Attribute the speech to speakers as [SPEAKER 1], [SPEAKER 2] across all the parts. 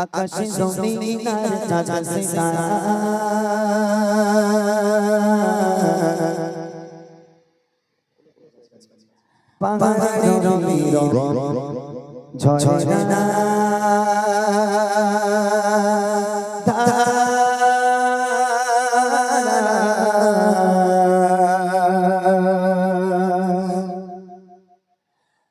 [SPEAKER 1] আকাশে আকাশে জমিনার চাঁদ সিতারা পাহাড়ে রবির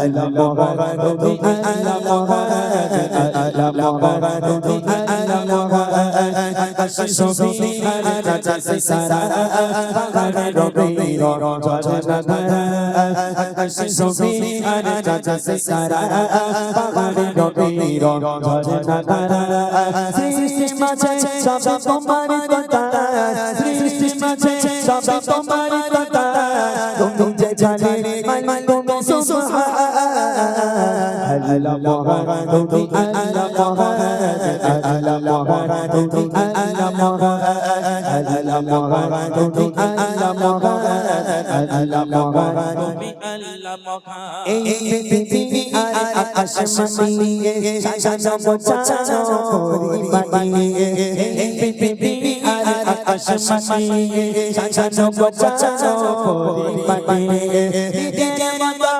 [SPEAKER 1] আল্লাহ মহান তুমি আল্লাহ মহান আল্লাহ মহান তুমি আল্লাহ মহান আকাশে জমিনার চাঁদ সিতারা পাহাড়ে রবির ঝরনা আকাশে জমিনার চাঁদ সিতারা পাহাড়ে রবির ঝরনা সৃষ্টি মাঝে সব তোমার কথা সৃষ্টি মাঝে সব তোমার কথা তুমি যে জানে আল্লাহ মহান তুমি আল্লাহ মহান আল্লাহ মহান তুমি আল্লাহ মহান আল্লাহ মহান তুমি আল্লাহ মহান আল্লাহ মহান
[SPEAKER 2] তুমি আল্লাহ মহান
[SPEAKER 1] এই পৃথিবী আর আকাশ মানিয়ে সাজানো গোছানো পরিবারে এই পৃথিবী আর আকাশ মানিয়ে সাজানো গোছানো পরিবারে নিজের মতো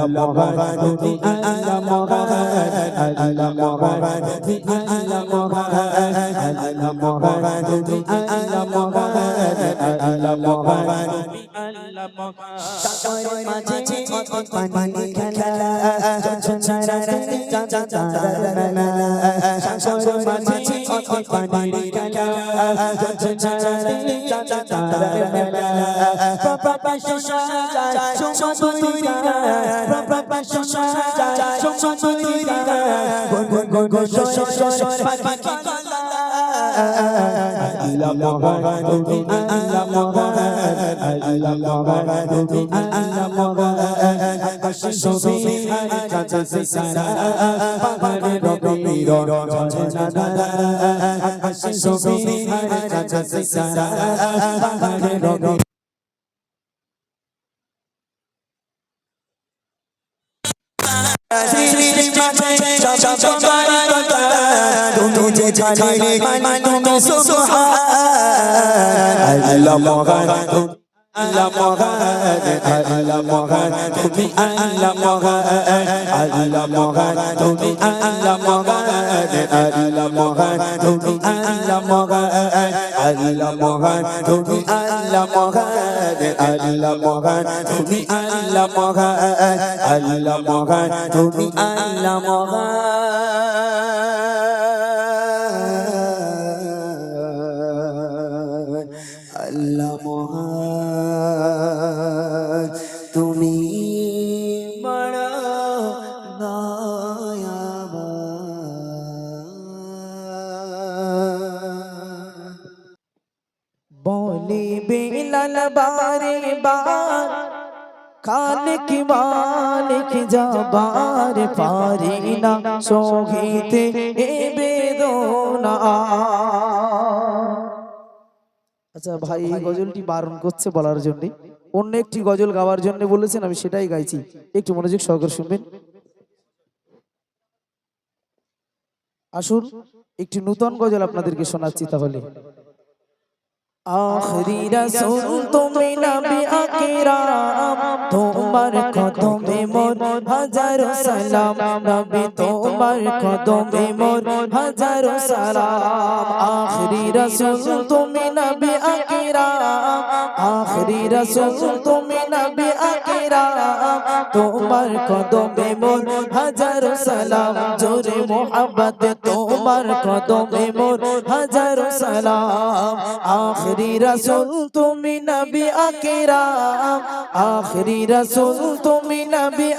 [SPEAKER 1] তুমি আল্লাহ মহান আল্লাহ তুমি আল্লাহ মহান আল্লাহ তুমি আল্লাহ মহান আল্লাহ মহান
[SPEAKER 2] তুমি আল্লাহ মহান
[SPEAKER 1] সাগরের মাঝে পানি খেলা ঝরঝরা চাচা চারা সাগরের মাঝে পানি খেলা ঝরঝরা চাচা চারা বাবা শোষা সমতুলিরা বাবা শোষা সমতুলিরা গো গো গো শোষা শোষা পাখি কলা আল্লাহ মহান তুমি আল্লাহ মহান আল্লাহ মহান তুমি আল্লাহ মহান আকাশে জমিনার চাঁদ সিতারা পাহাড়ে রবির ঝরনা আকাশে জমিনার চাঁদ সিতারা পাহাড়ে রবির তুমি যে জানে মান তুমি সুবহান আল্লাহ মহান আল্লাহ মহান আল্লাহ মহান তুমি আল্লাহ মহান আল্লাহ মহান তুমি আল্লাহ মহান আল্লাহ মহান তুমি আল্লাহ মহান আল্লাহ মহান তুমি আল্লাহ মহান আল্লাহ মহান তুমি আল্লাহ মহান আল্লাহ মহান তুমি আল্লাহ মহান বলে মালিক জবার পারি না সহিতে বেদনা। আচ্ছা ভাই, এই গজলটি বারণ করছে বলার জন্য। অন্য একটি গজল গাওয়ার জন্য বলেছেন, আমি সেটাই গাইছি। একটু মনোযোগ সহকারে শুনবেন।
[SPEAKER 3] আসুন, একটি নূতন গজল আপনাদেরকে শোনাচ্ছি তাহলে। আখরি রাসূল তুমি নবী আকরাম তোমার কদমে মোর, হাজারো সালাম। নবী তোমার কদমে মোর, হাজারো সালাম। আখরি রাসূল তুমি নবী আকরাম আখরি রাসূল তুমি নবী আকরাম তোমার কদমে মোর, হাজারো সালাম। জোরে মোহাব্বত তোমার কদমে মোর, হাজারো সালাম। আখরি রাসূল তুমি নবী আকরাম আখরি রাসূল তুমি নবী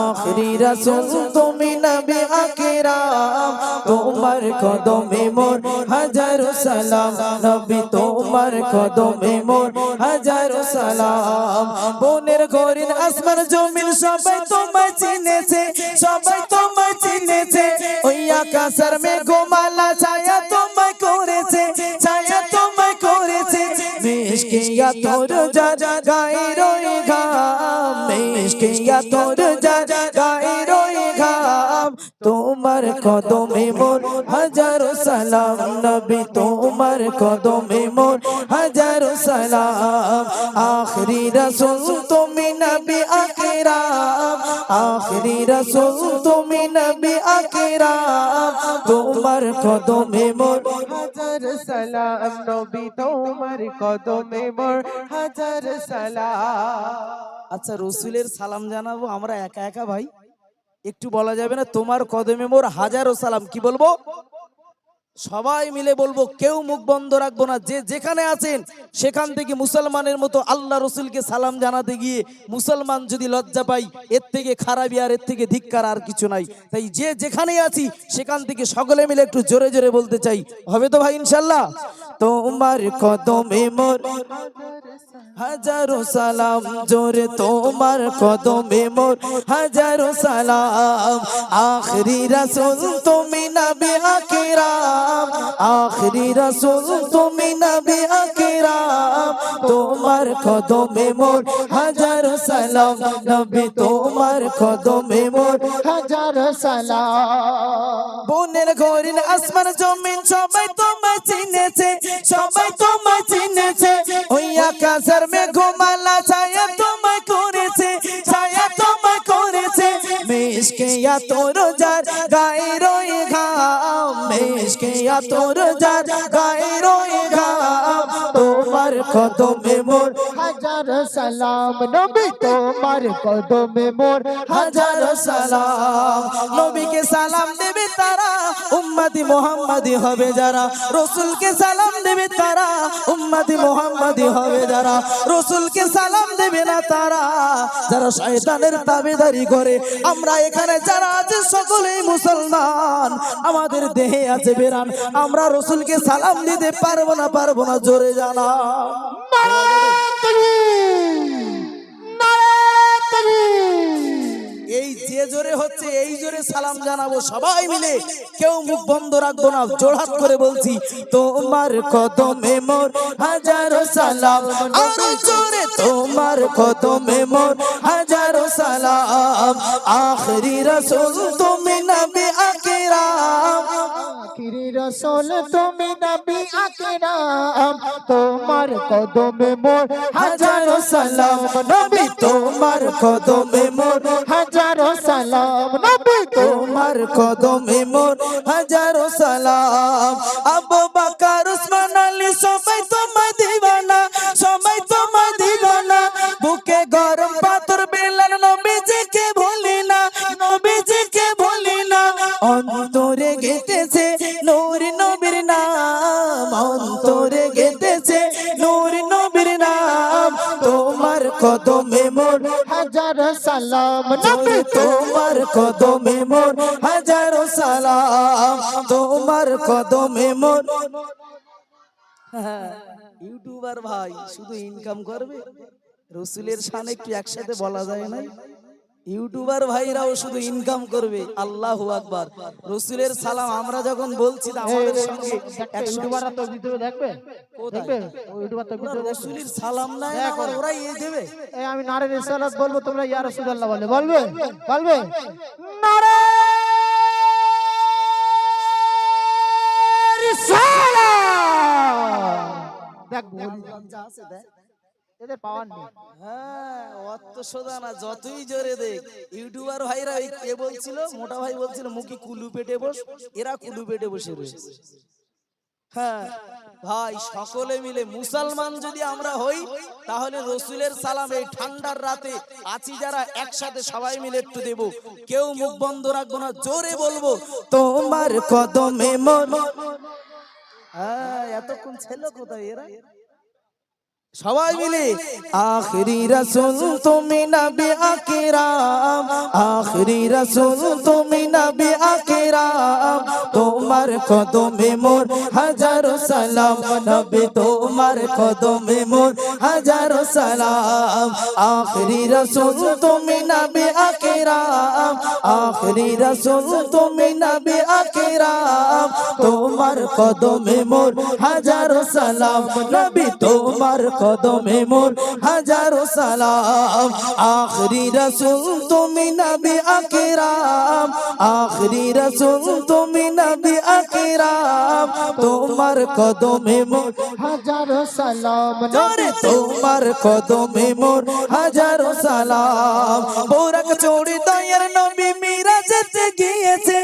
[SPEAKER 3] আখরি রাসূল তুমি নবী আকরাম। তোমার কদমে মোর হাজারো সালাম। নবী তোমার কদমে মোর হাজারো সালাম। বনের গরিন আসমান জমিন সবাই তোমায় চিনেছে, সবাই তোমায় চিনেছে। ওই আকাশের মে গোমালা ছায়া তোমায় করেছে, ছায়া তোমায় করেছে। মিশকে ইয়া তোর যা গায়ে রই ঘাম মিশকে ইয়া তোর যা গায়ে তোমার কদমে মোর হাজারো সালাম, নবী, তোমার কদমে মোর হাজারো সালাম। আখরি রাসূল, তুমি নবী আকরাম। আখরি রাসূল, তুমি নবী আকরাম। তোমার কদমে মোর
[SPEAKER 4] হাজার সালাম, নবী, তোমার কদমে মোর হাজার সালাম।
[SPEAKER 3] আচ্ছা রসুলের সালাম জানাব, আমরা একা একা ভাই। একটু বলা যাবে না, তোমার কদমে মোর হাজারো সালাম, কি বলব? সবাই মিলে বলব, কেউ মুখ বন্ধ রাখব না, যে যেখানে আছেন, সেখান থেকে মুসলমানের মতো আল্লাহ রসুলকে সালাম জানাতে গিয়ে মুসলমান যদি লজ্জা পাই, এর থেকে খারাপি আর এর থেকে ধিক্কার আর কিছু নাই। তাই যে যেখানে আছি, সেখান থেকে সকলে মিলে একটু জোরে জোরে বলতে চাই। হবে তো ভাই, ইনশাল্লাহ? তোমার কদমে মোর হাজারো সালাম, জোরে তোমার কদমে মোর। হাজারো সালাম, আখরি রাসূল তুমি নবী আকরাম। আখরি রাসূল তুমি নবী আকরাম। তোমার কদমে মোর। হাজারো সালাম, নবী তোমার কদমে মোর।
[SPEAKER 4] হাজার সালাম।
[SPEAKER 3] বনের ঘরিন আসমান, জমিন, সবাই তোমায় চিনেছে, সবাই তোমায় চিনেছে। ওই আকাশের মেঘমালা ছায়া তোমায় করেছে, ছায়া তোমায় করেছে। মেশকে ইয়া তোর যার গায়ে রয়ে ঘাম মেশকে ইয়া তোর যার গায়ে কদমে মোর।
[SPEAKER 4] হাজার সালাম নবী তোমার কদমে মোর।
[SPEAKER 3] হাজার সালাম নবীকে সালাম দেবে তারা উম্মতি মোহাম্মদি হবে যারা। রসুলকে সালাম দেবে তারা উম্মতি মোহাম্মদি হবে যারা। রসুলকে সালাম দেবে না তারা যারা শয়তানের তাবেদারি করে। আমরা এখানে যারা আছে সকলেই মুসলমান। আমাদের দেহে আছে বেরান। আমরা রসুলকে সালাম দিতে পারব না পারব না জোরে জানা এই যে জোরে সালাম জানাব সবাই মিলে। কেউ মুখ বন্ধ রাখব না জোড়হাত করে বলছি, তোমার কদমে মোর হাজারো সালাম, আরও জোরে তোমার কদমে মোর হাজারো সালাম। আখরি রাসূল তুমি নবী আকরাম,
[SPEAKER 4] আখিরি রসুল তুমি নবী আকরাম তোমার কদমে মোর
[SPEAKER 3] হাজারো সালাম, নবী তোমার কদমে মোর
[SPEAKER 4] হাজারো সালাম, নবী
[SPEAKER 3] তোমার কদমে মোর হাজারো সালাম। আবু বকর, উসমান আলী, সবাই তোমায় দিবানা, সবাই তোমায় দিবানা। বুকে গরম পাথর বেলান নবীজিকে ভুলি না, নবীজিকে ভুলি না। অন্তরে গেতেছে কদমে মোর
[SPEAKER 4] হাজার সালাম।
[SPEAKER 3] নবী তোমার কদমে মোর হাজার সালাম। তোমার কদমে মোর হ্যাঁ, ইউটিউবার ভাই শুধু ইনকাম করবে? রসুলের সানে কি একসাথে বলা যায় না ইউটিউবার ভাইরাও শুধু ইনকাম করবে আল্লাহ আকবার। রসুলের সালাম আমরা যখন বলছি আমাদের সঙ্গে
[SPEAKER 4] ইউটিউবাররা তো ভিডিও দেখবে? দেখবে? ইউটিউবার তো ভিডিও
[SPEAKER 3] রসুলের সালাম না, আবার ওরাই এ দেবে।
[SPEAKER 4] এই আমি নারে রিসালাত বলব তোমরা ইয়া রাসূলুল্লাহ বলে। বলবে? বলবে? নারে রিসালাত! দেখ বলি। এদের পাওয়ার নেই।
[SPEAKER 3] হ্যাঁ অত সোজা না যতই জোরে দেখ ইউটিউবার ভাইরা ওই কে বলছিল মোটা ভাই বলছিল মুখে কুলু পেটে বস এরা কুলু পেটে বসে রয়েছে। হ্যাঁ ভাই সকলে মিলে মুসলমান যদি আমরা হই তাহলে রসুলের সালাম এই ঠান্ডার রাতে আছি যারা একসাথে সবাই মিলে একটু দেব। কেউ মুখ বন্ধ রাখব না জোরে বলব তোমার কদমে মন হ্যাঁ এতক্ষণ ছিল কোথায় এরা? সবাই মিলে আখরি রসুল তুমি নবী আকিরাম আখরি রসুল তুমি নবী আকিরাম তোমার কদমে মোর হাজারো সালাম নবী তোমার কদমে মোর হাজারো সালাম আখরি রসুল তুমি নবী আকিরাম আখরি রসুল তুমি নবী আকিরাম তোমার কদমে মোর হাজারো সালাম। নবী, তোমার কদমে মোর হাজারো সালাম। আখরি রসুল, তুমি নবী আকিরাম। আখরি রসুল, তুমি নবী আকিরাম। তোমার কদমে মোর
[SPEAKER 4] হাজার সালাম।
[SPEAKER 3] জোরে, তোমার কদমে মোর হাজারো সালাম। বোরাক চড়ে দয়ার নবী মীরা যেতে গিয়েছে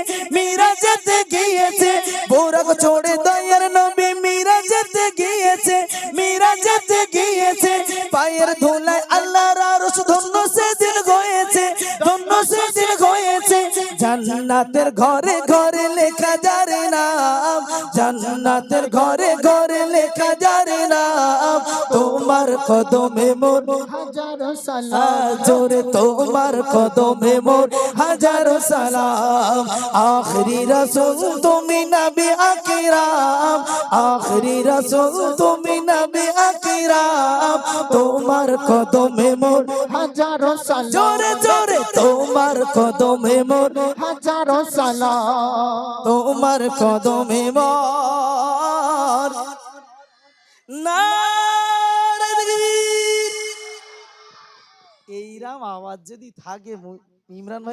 [SPEAKER 3] যেতে গিয়েছে। বোরাক চড়ে দয়ার নবী মীরা যেতে গিয়েছে। মীরা যেতে গিয়েছে। পায়ের ধুলায় আল্লাহর আরশ ধন্য জান্নাতের ঘরে ঘরে লেখা যারে নাম, জান্নাতের ঘরে ঘরে লেখা যারে নাম, তোমার কদমে মোর
[SPEAKER 4] হাজার সালাম,
[SPEAKER 3] জোরে তোমার কদমে মোর হাজারো সালাম, আখরি রসুল তুমি নবী আকিরাম, আখরি রসুল তুমি নবী আকিরাম তোমার কদমে মোর
[SPEAKER 4] হাজার সালাম।
[SPEAKER 3] জোরে জোরে। তোমার কদমে মোর
[SPEAKER 4] হাজার সালাম।
[SPEAKER 3] তোমার কদমে মোর তাকবীর। এইরাম আওয়াজ যদি থাকে ইমরান ভাই